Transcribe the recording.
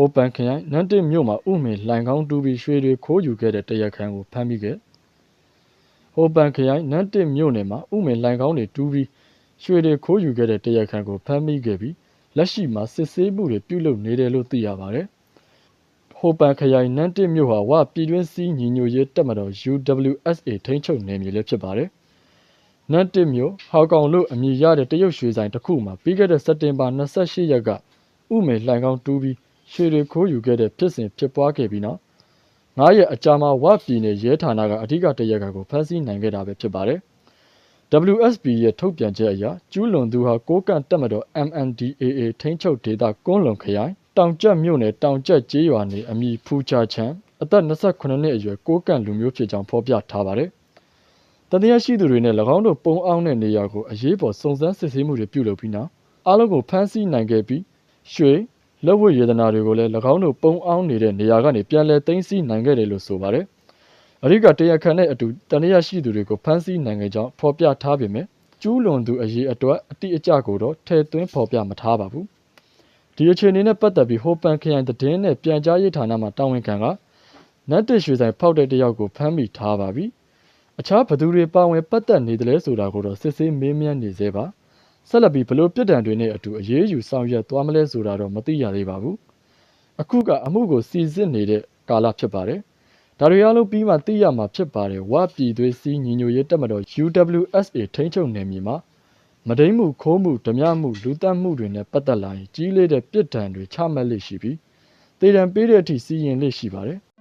ိုပန်ခရိုင်နန်းတစ်မြို့မှာဥမင်လှိုင်ကောင်းတူပြီးရွှေတွေခိုးယူခဲ့တဲ့တရားခံကိုဖမ်းမိခဲ့ဟိုပန်ခရိုင်နန်းတစ်မြို့နယ်မှာဥမင်လှိုင်ကောင်းတွေတူပြီးရွှေတွေခိုးယူခဲ့တဲ့တရားခံကိုဖမ်းမိခဲ့ပြီးလက်ရှိမှာစစ်ဆေးမှုတွေပြုလုပ်နေတယ်လို့သိရပါတယ်ဟိုပန်ခရိုင်နန်းတစ်မြို့ဟာဝပြည်တွင်းစည်းညီညွတ်ရေးတပ်မတော် UWSA ထိန်းချုပ်နယ်မြေလည်းဖြစ်ပါတယ်နန်းတစ်မြို့ဟောက်ကောင်လို့အမည်ရတဲ့တရုတ်ရွှေဆိုင်တစ်ခုမှာပြီးခဲ့တဲ့စက်တင်ဘာ28ရက်ကဥမင်လှိုင်ကောင်းတူပြီး ရွှေတွေခိုးယူခဲ့တဲ့ဖြစ်စဉ်ဖြစ်ပွားခဲ့ပြီးနောက်9ရက်အကြာမှာဝပြည်နယ်ရဲဌာနကအဓိကတရက်ကိုဖမ်းဆီးနိုင်ခဲ့တာပဲဖြစ်ပါတယ်။ WSB ရဲ့ထုတ်ပြန်ချက်အရကျူးလွန်သူဟာကိုကန့်တက်မတော် MNDAA ထိန်းချုပ်ဒေသကွန်းလွန်ခရိုင်တောင်ကျက်မြို့နယ်တောင်ကျက်ကျေးရွာနေအမည်ဖူချာချန်အသက်28နှစ်အရွယ်ကိုကန့်လူမျိုးဖြစ်ကြောင်းဖော်ပြထားပါတယ်။တန်တရားရှိသူတွေနဲ့၎င်းတို့ပုံအောင်တဲ့နေရာကိုအရေးပေါ်စုံစမ်းစစ်ဆေးမှုတွေပြုလုပ်ပြီးနောက်အားလုံးကိုဖမ်းဆီးနိုင်ခဲ့ပြီးရွှေ လက်ဝတ်ရတနာတွေကိုလည်း၎င်းတို့ပုံအောင်နေတဲ့နေရာကနေပြန်လည်သိမ်းဆည်းနိုင်ခဲ့တယ်လို့ဆိုပါတယ်။အရိကတရားခံနဲ့အတူတန်တရားရှိသူတွေကိုဖမ်းဆီးနိုင်ခဲ့ကြောင်းဖော်ပြထားပေမဲ့ကျူးလွန်သူအရေးအတွက်အတိအကျကိုတော့ထည့်သွင်းဖော်ပြမထားပါဘူး။ဒီအခြေအနေနဲ့ပတ်သက်ပြီးဟိုပန်ခရိုင်သတင်းနဲ့ပြန်ကြားရေးဌာနမှတာဝန်ခံကနတ်တစ်ရွှေဆိုင်ဖောက်တဲ့တယောက်ကိုဖမ်းမိထားပါပြီ။အခြားဘသူတွေပါဝင်ပတ်သက်နေတယ်လဲဆိုတာကိုတော့စစ်ဆေးမေးမြန်းနေသေးပါ။ ဆက်လက်ပြီးဘလို့ပြစ်ဒဏ်တွေနဲ့အတူအရေးယူဆောင်ရွက်သွားမလဲဆိုတာတော့မသိရသေးပါဘူး။အခုကအမှုကိုစီစစ်နေတဲ့ကာလဖြစ်ပါတယ်။ဒါတွေအားလုံးပြီးမှသိရမှာဖြစ်ပါတယ်။ဝပြည်သွေးစည်းညီညွတ်ရေးတပ်မတော် UWSA ထိန်းချုပ်နယ်မြေမှာမဒိမ့်မှုခိုးမှုဓမြမှုလူတက်မှုတွေနဲ့ပတ်သက်လာရင်ကြီးလေးတဲ့ပြစ်ဒဏ်တွေချမှတ်လိရှိပြီးတေတံပေးတဲ့အထိစီရင်လိရှိပါတယ်။